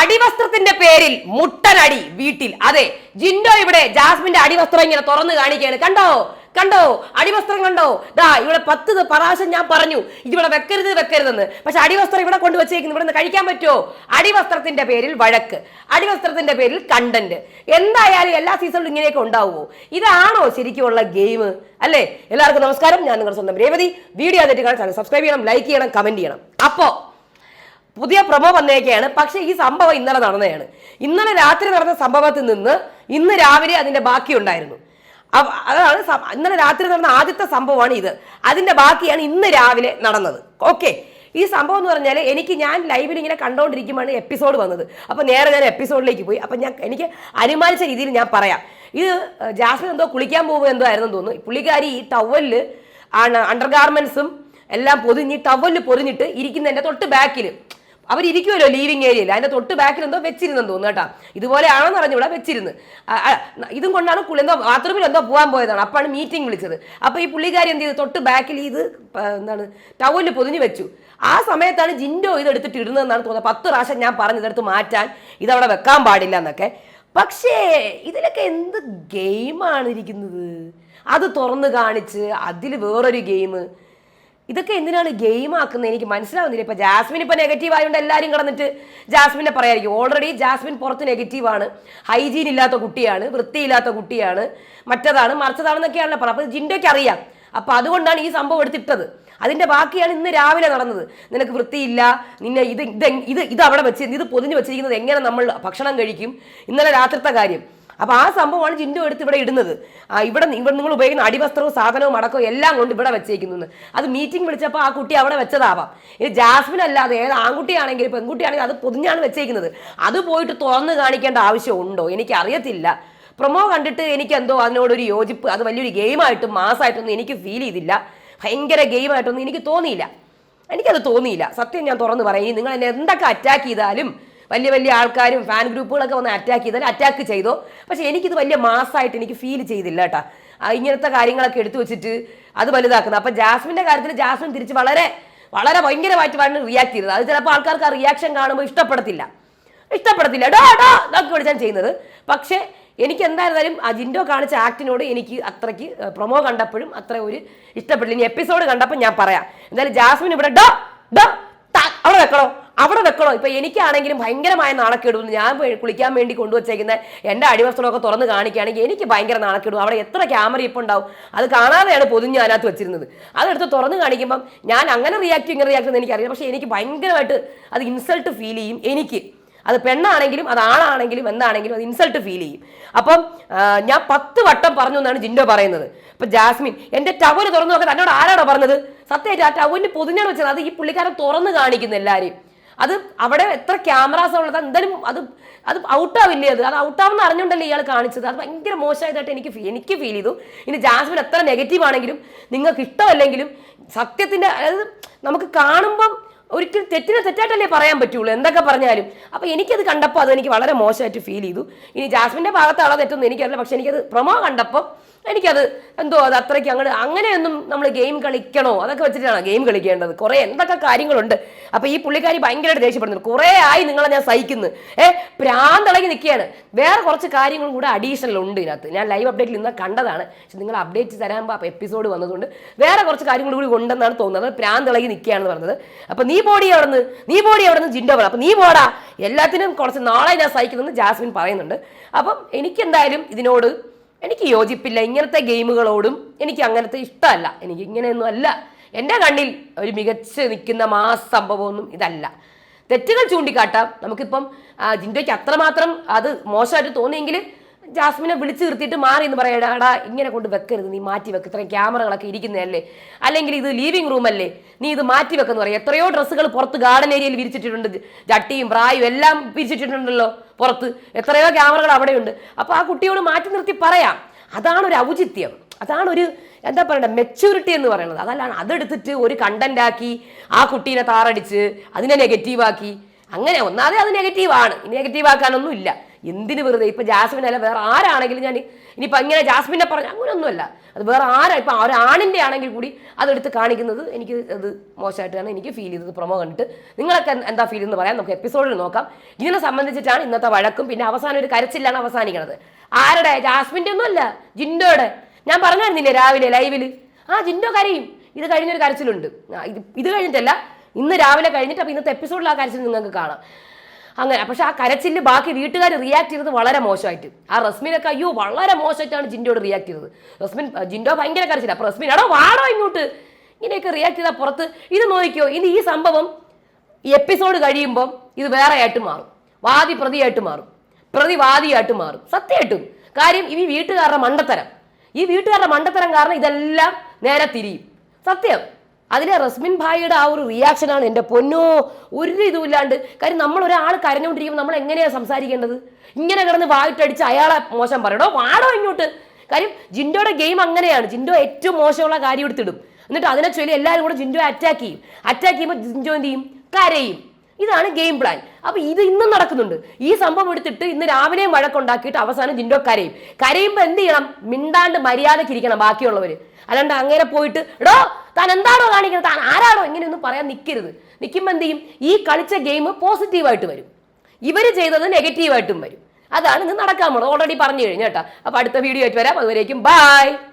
അടിവസ്ത്രത്തിന്റെ പേരിൽ മുട്ടനടി വീട്ടിൽ. അതെ ജിൻഡോ ഇവിടെ ജാസ്മിന്റെ അടിവസ്ത്രം ഇങ്ങനെ തുറന്നു കാണിക്കുകയാണ്. കണ്ടോ? കണ്ടോ? അടിവസ്ത്രം കണ്ടോ? ദാ ഇവിടെ പത്ത് പ്രാവശ്യം ഞാൻ പറഞ്ഞു ഇവിടെ വെക്കരുത് വെക്കരുതെന്ന്. പക്ഷെ അടിവസ്ത്രം ഇവിടെ കൊണ്ട് വെച്ചേക്കുന്നു. ഇവിടെ നിന്ന് കഴിക്കാൻ പറ്റുമോ? അടിവസ്ത്രത്തിന്റെ പേരിൽ വഴക്ക് അടിവസ്ത്രത്തിന്റെ പേരിൽ കണ്ടന്റ് എന്തായാലും എല്ലാ സീസണിലും ഇങ്ങനെയൊക്കെ ഉണ്ടാവുമോ? ഇതാണോ ശരിക്കുമുള്ള ഗെയിം അല്ലേ? എല്ലാവർക്കും നമസ്കാരം. ഞാൻ നിങ്ങളുടെ സ്വന്തം രേവതി. വീഡിയോ ആദ്യമായിട്ട് കാണാൻ സബ്സ്ക്രൈബ് ചെയ്യണം ലൈക്ക് ചെയ്യണം കമന്റ് ചെയ്യണം. അപ്പോ പുതിയ പ്രമോ വന്നേക്കാണ് പക്ഷേ ഈ സംഭവം ഇന്നലെ നടന്നതാണ്. ഇന്നലെ രാത്രി നടന്ന സംഭവത്തിൽ നിന്ന് ഇന്ന് രാവിലെ അതിന്റെ ബാക്കി ഉണ്ടായിരുന്നു. അതാണ് ഇന്നലെ രാത്രി നടന്ന ആദ്യത്തെ സംഭവമാണ് ഇത്. അതിന്റെ ബാക്കിയാണ് ഇന്ന് രാവിലെ നടന്നത്. ഓക്കെ. ഈ സംഭവം എന്ന് പറഞ്ഞാൽ എനിക്ക് ഞാൻ ലൈവിൽ ഇങ്ങനെ കണ്ടുകൊണ്ടിരിക്കുമ്പോഴാണ് എപ്പിസോഡ് വന്നത്. അപ്പോൾ നേരെ ഞാൻ എപ്പിസോഡിലേക്ക് പോയി. അപ്പം ഞാൻ എനിക്ക് അനുമാനിച്ച രീതിയിൽ ഞാൻ പറയാം. ഇത് ജാസ്മിൻ എന്തോ കുളിക്കാൻ പോകുമ്പോൾ എന്തോ ആയിരുന്നു തോന്നുന്നു പുള്ളിക്കാരി ഈ ടവലിൽ ആണ് അണ്ടർ ഗാർമെന്റ്സും എല്ലാം പൊതിഞ്ഞ് ടവലിൽ പൊതിഞ്ഞിട്ട് ഇരിക്കുന്നതിന്റെ തൊട്ട് ബാക്കിൽ അവരിയ്ക്കുമല്ലോ ലീവിങ് ഏരിയയിൽ അതിന്റെ തൊട്ട് ബാക്കിൽ എന്തോ വെച്ചിരുന്നെന്ന് തോന്നുന്നു കേട്ടോ. ഇതുപോലെയാണെന്ന് അറിഞ്ഞൂടാ വെച്ചിരുന്ന് ആ, ആ, ഇതും കൊണ്ടാണ് പുള്ളി എന്തോ ബാത്റൂമിൽ എന്തോ പോകാൻ പോയതാണ്. അപ്പാണ് മീറ്റിംഗ് വിളിച്ചത്. അപ്പോൾ ഈ പുള്ളിക്കാരി എന്ത് ചെയ്തു? തൊട്ട് ബാക്കിൽ ഇത് എന്താണ് ടവലിൽ പൊതിഞ്ഞു വെച്ചു. ആ സമയത്താണ് ജിൻഡോ ഇത് എടുത്തിട്ട് ഇടുന്നതെന്നാണ് തോന്നുന്നത്. പത്ത് പ്രാവശ്യം ഞാൻ പറഞ്ഞു ഇതെടുത്ത് മാറ്റാൻ ഇതവിടെ വെക്കാൻ പാടില്ല എന്നൊക്കെ. പക്ഷേ ഇതിലൊക്കെ എന്ത് ഗെയിമാണ് ഇരിക്കുന്നത്? അത് തുറന്ന് കാണിച്ച് അതിൽ വേറൊരു ഗെയിം ഇതൊക്കെ എന്തിനാണ് ഗെയിം ആക്കുന്നത്? എനിക്ക് മനസ്സിലാവുന്നില്ല. ഇപ്പൊ ജാസ്മിൻ ഇപ്പൊ നെഗറ്റീവ് ആയതുകൊണ്ട് എല്ലാവരും കടന്നിട്ട് ജാസ്മിനെ പറയായിരിക്കും. ഓൾറെഡി ജാസ്മിൻ പുറത്ത് നെഗറ്റീവാണ് ഹൈജീൻ ഇല്ലാത്ത കുട്ടിയാണ് വൃത്തിയില്ലാത്ത കുട്ടിയാണ് മറ്റതാണ് മറിച്ചതാണെന്നൊക്കെയാണല്ലോ പറഞ്ഞത്. അപ്പൊ ജിൻഡോയ്ക്ക് അറിയാം. അപ്പൊ അതുകൊണ്ടാണ് ഈ സംഭവം എടുത്തിട്ടത്. അതിന്റെ ബാക്കിയാണ് ഇന്ന് രാവിലെ നടന്നത്. നിനക്ക് വൃത്തിയില്ല നിന്നെ ഇത് ഇത് ഇത് അവിടെ വെച്ച് ഇത് പൊതിഞ്ഞ് വെച്ചിരിക്കുന്നത് എങ്ങനെ നമ്മൾ ഭക്ഷണം കഴിക്കും? ഇന്നലെ രാത്രിത്തെ കാര്യം. അപ്പൊ ആ സംഭവമാണ് ജിൻഡു എടുത്ത് ഇവിടെ ഇടുന്നത്. ഇവിടെ ഇവിടെ നിങ്ങൾ ഉപയോഗിക്കുന്ന അടിവസ്ത്രവും സാധനവും അടക്കവും എല്ലാം കൊണ്ട് ഇവിടെ വെച്ചേക്കുന്നു അത് മീറ്റിംഗ് വിളിച്ചപ്പോൾ ആ കുട്ടി അവിടെ വെച്ചതാവാം. ഇത് ജാസ്മിൻ അല്ലാതെ ഏത് ആൺകുട്ടിയാണെങ്കിലും പെൺകുട്ടിയാണെങ്കിലും അത് പൊതിഞ്ഞാണ് വെച്ചേക്കുന്നത്. അത് പോയിട്ട് തുറന്ന് കാണിക്കേണ്ട ആവശ്യമുണ്ടോ എനിക്ക് അറിയത്തില്ല പ്രൊമോ കണ്ടിട്ട് എനിക്ക് എന്തോ അതിനോടൊരു യോജിപ്പ് അത് വലിയൊരു ഗെയിമായിട്ടും മാസമായിട്ടൊന്നും എനിക്ക് ഫീൽ ചെയ്തില്ല. ഭയങ്കര ഗെയിമായിട്ടൊന്നും എനിക്ക് തോന്നിയില്ല. എനിക്കത് തോന്നിയില്ല. സത്യം ഞാൻ തുറന്ന് പറയും. നിങ്ങൾ എന്നെ എന്തൊക്കെ അറ്റാക്ക് ചെയ്താലും വലിയ വലിയ ആൾക്കാരും ഫാൻ ഗ്രൂപ്പുകളൊക്കെ വന്ന് അറ്റാക്ക് ചെയ്താൽ അറ്റാക്ക് ചെയ്തോ. പക്ഷെ എനിക്കിത് വലിയ മാസമായിട്ട് എനിക്ക് ഫീൽ ചെയ്തില്ല കേട്ടാ ഇങ്ങനത്തെ കാര്യങ്ങളൊക്കെ എടുത്തു വെച്ചിട്ട് അത് വലുതാക്കുന്നത്. അപ്പം ജാസ്മിന്റെ കാര്യത്തിൽ ജാസ്മിൻ തിരിച്ച് വളരെ വളരെ ഭയങ്കരമായിട്ട് റിയാക്ട് ചെയ്തത്. അത് ചിലപ്പോൾ ആൾക്കാർക്ക് ആ റിയാക്ഷൻ കാണുമ്പോൾ ഇഷ്ടപ്പെടത്തില്ല. ഇഷ്ടപ്പെടത്തില്ല. ഡോ ഡോ ഇതൊക്കെ വിളിച്ചാണ് ചെയ്യുന്നത്. പക്ഷേ എനിക്ക് എന്തായിരുന്നാലും ആ ജിൻഡോ കാണിച്ച ആക്ടിനോട് എനിക്ക് അത്രയ്ക്ക് പ്രൊമോ കണ്ടപ്പോഴും അത്ര ഒരു ഇഷ്ടപ്പെട്ടില്ല ഇനി എപ്പിസോഡ് കണ്ടപ്പോൾ ഞാൻ പറയാം. എന്തായാലും ജാസ്മിൻ ഇവിടെ ഡോ ഡോ അവിടെ വെക്കണോ? അവിടെ വെക്കണോ? ഇപ്പൊ എനിക്കാണെങ്കിലും ഭയങ്കരമായ നാണക്കേടുന്നു ഞാൻ കുളിക്കാൻ വേണ്ടി കൊണ്ടുവച്ചേക്കുന്ന എന്റെ അടിവസ്ത്രമൊക്കെ തുറന്ന് കാണിക്കുകയാണെങ്കിൽ എനിക്ക് ഭയങ്കര നാണക്കേടും. അവിടെ എത്ര ക്യാമറ ഇപ്പൊ ഉണ്ടാവും? അത് കാണാതെയാണ് പൊതിഞ്ഞ് അതിനകത്ത് വെച്ചിരുന്നത്. അതെടുത്ത് തുറന്ന് കാണിക്കുമ്പം ഞാൻ അങ്ങനെ റിയാക്ട് ഇങ്ങനെ റിയാക്ട് എന്ന് എനിക്കറിയാം പക്ഷെ എനിക്ക് ഭയങ്കരമായിട്ട് അത് ഇൻസൾട്ട് ഫീൽ ചെയ്യും എനിക്ക്. അത് പെണ്ണാണെങ്കിലും അത് ആളാണെങ്കിലും എന്താണെങ്കിലും അത് ഇൻസൾട്ട് ഫീൽ ചെയ്യും. അപ്പം ഞാൻ പത്ത് വട്ടം പറഞ്ഞു എന്നാണ് ജിൻഡോ പറയുന്നത്. അപ്പൊ ജാസ്മിൻ എന്റെ ടവൽ തുറന്നു നോക്കാൻ എന്നോട് ആരാണോ പറഞ്ഞത്? സത്യമായിട്ട് ആ ടവലിന് പൊതിഞ്ഞാണ് വെച്ചത്. അത് ഈ പുള്ളിക്കാരൻ തുറന്ന് കാണിക്കുന്നു എല്ലാവരെയും അത് അവിടെ എത്ര ക്യാമറാസ് ഉള്ളത്? എന്തായാലും അത് അത് ഔട്ടാവില്ലേ അത്? അത് ഔട്ടാവെന്ന് അറിഞ്ഞുകൊണ്ടല്ലേ ഇയാൾ കാണിച്ചത്? അത് ഭയങ്കര മോശമായതായിട്ട് എനിക്ക് എനിക്ക് ഫീൽ ചെയ്തു. ഇനി ജാസ്മിൻ എത്ര നെഗറ്റീവ് ആണെങ്കിലും നിങ്ങൾക്ക് ഇഷ്ടമല്ലെങ്കിലും സത്യത്തിന്റെ അതായത് നമുക്ക് കാണുമ്പം ഒരിക്കലും തെറ്റിനെ തെറ്റായിട്ടല്ലേ പറയാൻ പറ്റുള്ളൂ. എന്തൊക്കെ പറഞ്ഞാലും. അപ്പൊ എനിക്കത് കണ്ടപ്പോൾ അത് എനിക്ക് വളരെ മോശമായിട്ട് ഫീൽ ചെയ്തു. ഇനി ജാസ്മിന്റെ ഭാഗത്താണ് തെറ്റൊന്നും എനിക്കറിയില്ല. പക്ഷെ എനിക്കത് പ്രൊമോ കണ്ടപ്പോൾ എനിക്കത് എന്തോ അത് അത്രയ്ക്ക് അങ്ങനെ അങ്ങനെയൊന്നും നമ്മൾ ഗെയിം കളിക്കണോ? അതൊക്കെ വെച്ചിട്ടാണ് ഗെയിം കളിക്കേണ്ടത്? കുറേ എന്തൊക്കെ കാര്യങ്ങളുണ്ട്. അപ്പൊ ഈ പുള്ളിക്കാരി ഭയങ്കരമായിട്ട് ദേഷ്യപ്പെടുന്നു കുറേ ആയി നിങ്ങളെ ഞാൻ സഹിക്കുന്നു. ഏഹ് പ്രാന്തളകി നിൽക്കുകയാണ് വേറെ കുറച്ച് കാര്യങ്ങളും കൂടെ അഡീഷണൽ ഉണ്ട് ഇതിനകത്ത്. ഞാൻ ലൈവ് അപ്ഡേറ്റിൽ ഇന്ന് കണ്ടതാണ്. പക്ഷെ നിങ്ങൾ അപ്ഡേറ്റ് തരാൻ അപ്പോൾ എപ്പിസോഡ് വന്നതുകൊണ്ട് വേറെ കുറച്ച് കാര്യങ്ങൾ കൂടി ഉണ്ടെന്നാണ് തോന്നുന്നത്. പ്രാന്തളകി നിൽക്കുകയാണെന്ന് പറഞ്ഞത്. അപ്പൊ നീ ബോഡി അവിടെ നിന്ന് നീ പോടി അവിടെ നിന്ന് ജിൻഡോ പറ അപ്പം നീ പോടാ. എല്ലാത്തിനും കുറച്ച് നാളെ ഞാൻ സഹിക്കുന്നെന്ന് ജാസ്മിൻ പറയുന്നുണ്ട്. അപ്പം എനിക്കെന്തായാലും ഇതിനോട് എനിക്ക് യോജിപ്പില്ല. ഇങ്ങനത്തെ ഗെയിമുകളോടും എനിക്ക് അങ്ങനത്തെ ഇഷ്ടമല്ല. എനിക്ക് ഇങ്ങനെയൊന്നും അല്ല. എന്റെ കണ്ണിൽ ഒരു മികച്ച് നിൽക്കുന്ന മാസ് സംഭവമൊന്നും ഇതല്ല. തെറ്റുകൾ ചൂണ്ടിക്കാട്ടാം. നമുക്കിപ്പം ജിൻഡോയ്ക്ക് അത്രമാത്രം അത് മോശമായിട്ട് തോന്നിയെങ്കിൽ ജാസ്മിനെ വിളിച്ചു നിർത്തിയിട്ട് മാറി എന്ന് പറയടാ ഇങ്ങനെ കൊണ്ട് വെക്കരുത് നീ മാറ്റി വെക്ക്. ഇത്രയും ക്യാമറകളൊക്കെ ഇരിക്കുന്നതല്ലേ? അല്ലെങ്കിൽ ഇത് ലീവിംഗ് റൂം അല്ലേ? നീ ഇത് മാറ്റി വെക്കെന്ന് പറയാം. എത്രയോ ഡ്രസ്സുകൾ പുറത്ത് ഗാർഡൻ ഏരിയയിൽ വിരിച്ചിട്ടുണ്ട് ജട്ടിയും പ്രായും എല്ലാം വിരിച്ചിട്ടുണ്ടല്ലോ പുറത്ത്. എത്രയോ ക്യാമറകൾ അവിടെയുണ്ട്. അപ്പോൾ ആ കുട്ടിയോട് മാറ്റി നിർത്തി പറയാം. അതാണ് ഒരു ഔചിത്യം. അതാണ് ഒരു എന്താ പറയണ്ടത് മെച്യൂരിറ്റി എന്ന് പറയുന്നത്. അതല്ലാണ് അതെടുത്തിട്ട് ഒരു കണ്ടന്റ് ആക്കി ആ കുട്ടീനെ താറടിച്ച് അതിനെ നെഗറ്റീവാക്കി അങ്ങനെ ഒന്നാതെ അത് നെഗറ്റീവാണ് നെഗറ്റീവ് ആക്കാനൊന്നും ഇല്ല എന്തിന് വെറുതെ? ഇപ്പൊ ജാസ്മിൻ അല്ല വേറെ ആരാണെങ്കിലും ഞാൻ ഇനിയിപ്പോ ഇങ്ങനെ ജാസ്മിനെ പറഞ്ഞ അങ്ങനെയൊന്നുമല്ല അത് വേറെ ആരാ? ഇപ്പൊ ഒരാണിന്റെ ആണെങ്കിൽ കൂടി അതെടുത്ത് കാണിക്കുന്നത് എനിക്ക് അത് മോശമായിട്ടാണ് എനിക്ക് ഫീൽ ചെയ്തത്. പ്രൊമോ കണ്ടിട്ട് നിങ്ങളൊക്കെ എന്താ ഫീൽ എന്ന് പറയാം. നമുക്ക് എപ്പിസോഡിൽ നോക്കാം. ഇതിനെ സംബന്ധിച്ചിട്ടാണ് ഇന്നത്തെ വഴക്കും. പിന്നെ അവസാനം ഒരു കരച്ചിലാണ് അവസാനിക്കുന്നത് ആരുടെ? ജാസ്മിന്റെ ഒന്നും അല്ല ജിൻഡോയുടെ. ഞാൻ പറഞ്ഞായിരുന്നില്ലേ രാവിലെ ലൈവിൽ ആ ജിൻഡോ കരയും. ഇത് കഴിഞ്ഞൊരു കരച്ചിലുണ്ട്. ഇത് ഇത് കഴിഞ്ഞിട്ടല്ല ഇന്ന് രാവിലെ കഴിഞ്ഞിട്ട് അപ്പൊ ഇന്നത്തെ എപ്പിസോഡിൽ ആ കരച്ചിൽ നിങ്ങൾക്ക് കാണാം. അങ്ങനെ പക്ഷെ ആ കരച്ചിൽ ബാക്കി വീട്ടുകാർ റിയാക്ട് ചെയ്തത് വളരെ മോശമായിട്ട്. ആ റസ്മിനൊക്കെ അയ്യോ വളരെ മോശമായിട്ടാണ് ജിൻഡോട് റിയാക്ട് ചെയ്തത്. റസ്മിൻ ജിൻഡോ ഭയങ്കര കരച്ചില്ല അപ്പൊ റസ്മിൻ എടോ വാടോ ഇങ്ങോട്ട്. ഇങ്ങനെയൊക്കെ റിയാക്ട് ചെയ്താൽ പുറത്ത്. ഇത് നോക്കിയോ ഇനി ഈ സംഭവം ഈ എപ്പിസോഡ് കഴിയുമ്പം ഇത് വേറെ ആയിട്ട് മാറും. വാദി പ്രതിയായിട്ട് മാറും. പ്രതിവാദിയായിട്ട് മാറും. സത്യമായിട്ടും. കാര്യം ഈ വീട്ടുകാരുടെ മണ്ടത്തരം. ഈ വീട്ടുകാരുടെ മണ്ടത്തരം കാരണം ഇതെല്ലാം നേരെ തിരിയും. സത്യം. അതിലെ റസ്മിൻ ഭായിയുടെ ആ ഒരു റിയാക്ഷനാണ് എന്റെ പൊന്നോ ഒരു ഇതുമില്ലാണ്ട്. കാര്യം നമ്മൾ ഒരാൾ കരഞ്ഞുകൊണ്ടിരിക്കുമ്പോൾ നമ്മൾ എങ്ങനെയാണ് സംസാരിക്കേണ്ടത്? ഇങ്ങനെ കിടന്ന് വായിട്ടടിച്ച് അയാളെ മോശം പറയണോ? വാടോ ഇങ്ങോട്ട്. കാര്യം ജിൻഡോയുടെ ഗെയിം അങ്ങനെയാണ്. ജിൻഡോ ഏറ്റവും മോശമുള്ള കാര്യം എടുത്തിടും. എന്നിട്ട് അതിനെ ചൊല്ലി എല്ലാവരും കൂടെ ജിൻഡോ അറ്റാക്ക് ചെയ്യും. അറ്റാക്ക് ചെയ്യുമ്പോൾ ജിൻഡോ എന്ത് ചെയ്യും? കരയും. ഇതാണ് ഗെയിം പ്ലാൻ അപ്പൊ ഇത് ഇന്നും നടക്കുന്നുണ്ട്. ഈ സംഭവം എടുത്തിട്ട് ഇന്ന് രാവിലെയും വഴക്കുണ്ടാക്കിയിട്ട് അവസാനം ജിൻഡോ കരയും. കരയുമ്പോൾ എന്ത് ചെയ്യണം? മിണ്ടാണ്ട് മര്യാദയ്ക്ക് ഇരിക്കണം ബാക്കിയുള്ളവര്. അല്ലാണ്ട് അങ്ങനെ പോയിട്ട് എടോ താൻ എന്താണോ കാണിക്കുന്നത് താൻ ആരാണോ? ഇങ്ങനെയൊന്നും പറയാൻ നിൽക്കരുത് നിൽക്കുമ്പോൾ എന്ത് ചെയ്യും? ഈ കളിച്ച ഗെയിം പോസിറ്റീവായിട്ട് വരും. ഇവർ ചെയ്തത് നെഗറ്റീവായിട്ടും വരും. അതാണ് ഇന്ന് നടക്കാൻ പോണത്. ഓൾറെഡി പറഞ്ഞു കഴിഞ്ഞു കേട്ടോ. അപ്പോൾ അടുത്ത വീഡിയോ ആയിട്ട് വരാം. അതുവരേക്കും ബൈ